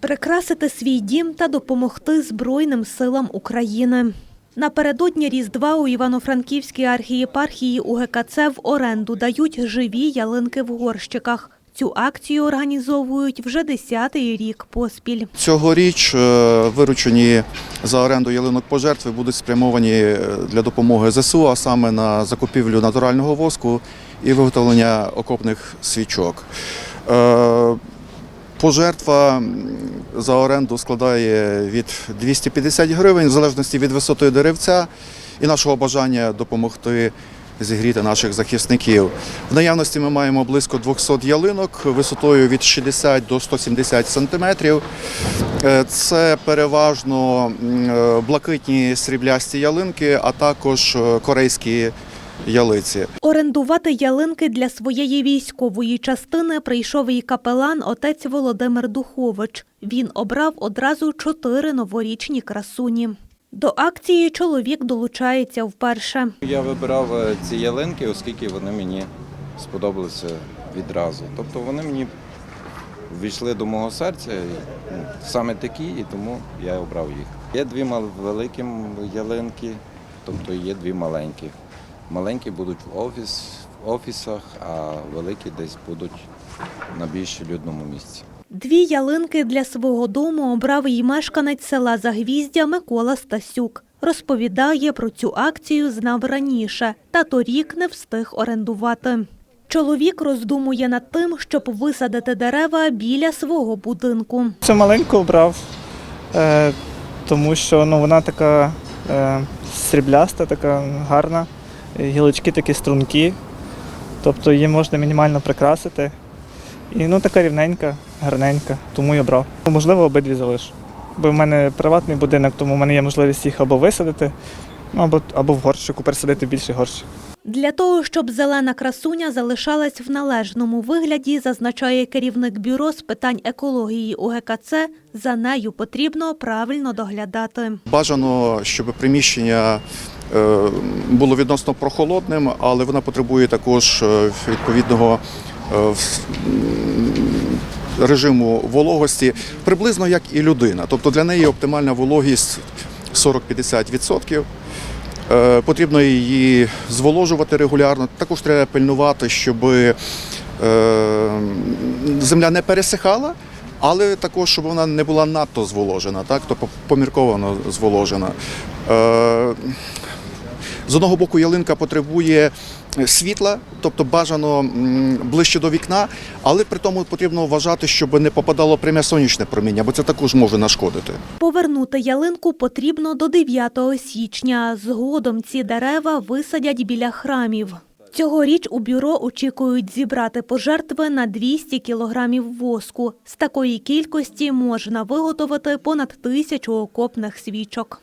Прикрасити свій дім та допомогти Збройним силам України. Напередодні Різдва у Івано-Франківській архієпархії УГКЦ в оренду дають живі ялинки в горщиках. Цю акцію організовують вже 10-й рік поспіль. Цьогоріч е, виручені за оренду ялинок пожертви будуть спрямовані е, для допомоги ЗСУ, а саме на закупівлю натурального воску і виготовлення окопних свічок. Пожертва за оренду складає від 250 гривень, в залежності від висоти деревця і нашого бажання допомогти зігріти наших захисників. В наявності ми маємо близько 200 ялинок висотою від 60 до 170 сантиметрів. Е, Це переважно е, блакитні сріблясті ялинки, а також е, корейські ялиці. Орендувати ялинки для своєї військової частини прийшов і капелан отець Володимир Духович. Він обрав одразу чотири новорічні красуні. До акції чоловік долучається вперше. Я вибирав е, ці ялинки, оскільки вони мені сподобалися відразу. Тобто вони мені ввійшли до мого серця, ну, саме такі, і тому я обрав їх. Є дві великі ялинки, тобто є дві маленькі. Маленькі будуть в офіс, в офісах, а великі десь будуть на більш людному місці. Дві ялинки для свого дому обрав і мешканець села Загвіздя Микола Стасюк. Розповідає про цю акцію знав раніше, та торік не встиг орендувати. Чоловік роздумує над тим, щоб висадити дерева біля свого будинку. Цю маленьку обрав, е, тому що ну, вона така е, срібляста, така гарна, гілочки такі стрункі, тобто її можна мінімально прикрасити. І ну, така рівненька, гарненька, тому я брав. Можливо, обидві залишу. Бо в мене приватний будинок, тому в мене є можливість їх або висадити, ну, або, або в горщику пересадити більший горщик. Для того, щоб зелена красуня залишалась в належному вигляді, зазначає керівник бюро з питань екології УГКЦ, за нею потрібно правильно доглядати. Бажано, щоб приміщення е, було відносно прохолодним, але вона потребує також е, відповідного е, режиму вологості, приблизно як і людина. Тобто для неї оптимальна вологість 40-50%. Е, Потрібно її зволожувати регулярно. Також треба пильнувати, щоб е, земля не пересихала, але також, щоб вона не була надто зволожена, так? тобто помірковано зволожена. Е, з одного боку, ялинка потребує світла, тобто бажано ближче до вікна, але при тому потрібно вважати, щоб не попадало пряме сонячне проміння, бо це також може нашкодити. Повернути ялинку потрібно до 9 січня. Згодом ці дерева висадять біля храмів. Цьогоріч у бюро очікують зібрати пожертви на 200 кілограмів воску. З такої кількості можна виготовити понад тисячу окопних свічок.